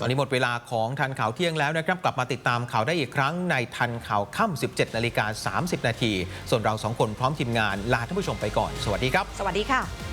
ตอนนี้หมดเวลาของทันข่าวเที่ยงแล้วนะครับ กลับมาติดตามข่าวได้อีกครั้งในทันข่าวค่ำ 17 นาฬิกา 30 นาที ส่วนเราสองคนพร้อมทีมงานลาท่านผู้ชมไปก่อน สวัสดีครับ สวัสดีค่ะ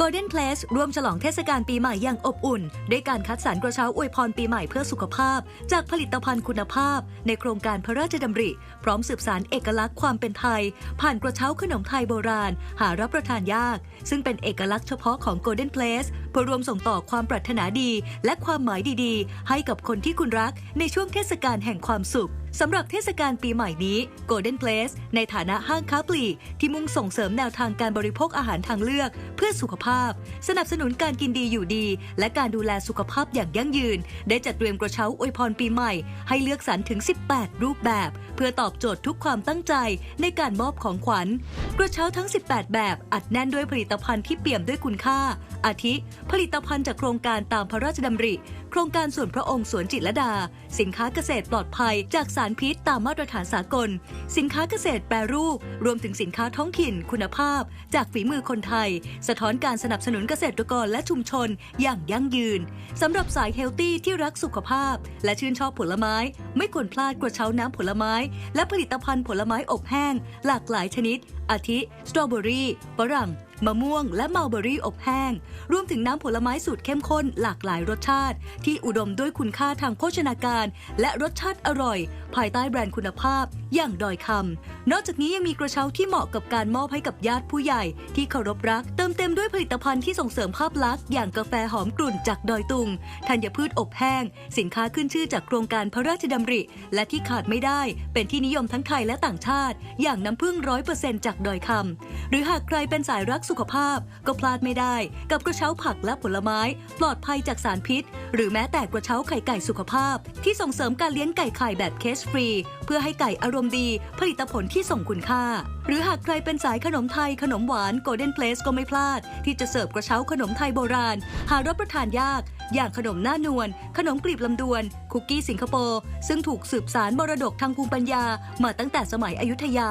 Golden Place ร่วมฉลองเทศกาลปีใหม่อย่างอบอุ่น ด้วยการคัดสรรกระเช้าอวยพรปีใหม่เพื่อสุขภาพ จากผลิตภัณฑ์คุณภาพ ในโครงการพระราชดำริ พร้อมสืบสารเอกลักษณ์ความเป็นไทย ผ่านกระเช้าขนมไทยโบราณ หารับประทานยาก ซึ่งเป็นเอกลักษณ์เฉพาะของ Golden Place เพื่อรวมส่งต่อความปรารถนาดี และความหมายดีๆ ให้กับคนที่คุณรักในช่วงเทศกาลแห่งความสุขสำหรับเทศกาลปีใหม่นี้ Golden Place ในฐานะห้างค้าปลีก ที่มุ่งส่งเสริมแนวทางการบริโภคอาหารทางเลือก เพื่อสุขภาพ สนับสนุนการกินดีอยู่ดี และการดูแลสุขภาพอย่างยั่งยืน ได้จัดเตรียมกระเช้าอวยพรปีใหม่ ให้เลือกสรรถึง 18 รูปแบบ เพื่อตอบโจทย์ทุกความตั้งใจในการมอบของขวัญ กระเช้าทั้ง 18 แบบอัดแน่นด้วยผลิตภัณฑ์ที่เปี่ยมด้วยคุณค่า อาทิ ผลิตภัณฑ์จากโครงการตามพระราชดำริ โครงการส่วนพระองค์สวนจิตรดา สินค้าเกษตรปลอดภัยจากสารพิษตามมาตรฐานสากล สินค้าเกษตรแปรรูป รวมถึงสินค้าท้องถิ่นคุณภาพ จากฝีมือคนไทย สะท้อนการสนับสนุนเกษตรกรและชุมชน อย่างยั่งยืนสำหรับสายเฮลตี้ที่รักสุขภาพ และชื่นชอบผลไม้ ไม่ควรพลาดกระเช้าน้ำผลไม้และผลิตภัณฑ์ผลไม้อบแห้ง หลากหลายชนิด อาทิ สตรอเบอรี่ฝรั่ง มะม่วงและเมลเบอรี่อบแห้ง รวมถึงน้ำผลไม้สูตรเข้มข้นหลากหลายรสชาติ ที่อุดมด้วยคุณค่าทางโภชนาการ และรสชาติอร่อย ภายใต้แบรนด์คุณภาพ อย่างดอยคำนอกจากนี้ยังมีกระเช้าที่เหมาะกับการมอบให้กับญาติผู้ใหญ่ ที่เคารพรัก เติมเต็มด้วยผลิตภัณฑ์ที่ส่งเสริมภาพลักษณ์อย่างกาแฟหอมกลุ่นจากดอยตุงธัญพืชอบแห้ง สินค้าขึ้นชื่อจากโครงการพระราชดำริ และที่ขาดไม่ได้ เป็นที่นิยมทั้งไทยและต่างชาติ อย่างน้ำผึ้งร้อยเปอร์เซ็นต์จากดอยคำหรือหากใครเป็นสายรักสุขภาพ ก็พลาดไม่ได้ กับกระเช้าผักและผลไม้ ปลอดภัยจากสารพิษ หรือแม้แต่กระเช้าไข่ไก่สุขภาพ ที่ส่งเสริมการเลี้ยงไก่ไข่แบบเคสฟรี เพื่อให้ไก่อารมณ์ดี ผลิตผลที่ส่งคุณค่า หรือหากใครเป็นสายขนมไทยขนมหวาน Golden Place ก็ไม่พลาด ที่จะเสิร์ฟกระเช้าขนมไทยโบราณ หารับประทานยาก อย่างขนมหน้านวลขนมกลีบลำดวน คุกกี้สิงคโปร์ซึ่งถูกสืบสารมรดกทางภูมิปัญญามาตั้งแต่สมัยอยุธยา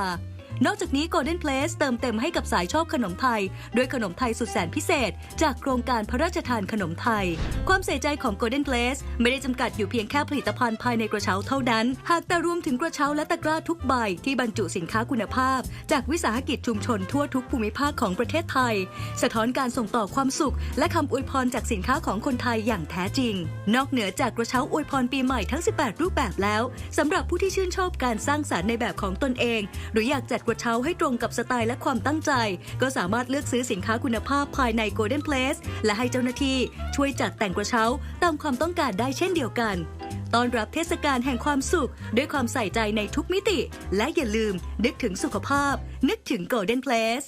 นอกจากนี้ Golden Place เติมเต็มให้กับสายชอบขนมไทย ด้วยขนมไทยสุดแสนพิเศษ จากโครงการพระราชทานขนมไทย ความใส่ใจของ Golden Place ไม่ได้จำกัดอยู่เพียงแค่ผลิตภัณฑ์ภายในกระเช้าเท่านั้น หากแต่รวมถึงกระเช้าและตะกร้าทุกใบที่บรรจุสินค้าคุณภาพ จากวิสาหกิจชุมชนทั่วทุกภูมิภาคของประเทศไทย สะท้อนการส่งต่อความสุข และคำอวยพรจากสินค้าของคนไทยอย่างแท้จริง นอกเหนือจากกระเช้าอวยพรปีใหม่ทั้ง 18 รูปแบบแล้วสำหรับผู้ที่ชื่นชอบการสร้างสารรค์ในแบบของตนเอง หรืออยากจัดกระเช้าให้ตรงกับสไตล์และความตั้งใจ ก็สามารถเลือกซื้อสินค้าคุณภาพภายใน Golden Place และให้เจ้าหน้าที่ช่วยจัดแต่งกระเช้าตามความต้องการได้เช่นเดียวกันต้อนรับเทศกาลแห่งความสุข ด้วยความใส่ใจในทุกมิติ และอย่าลืมนึกถึงสุขภาพ นึกถึง Golden Place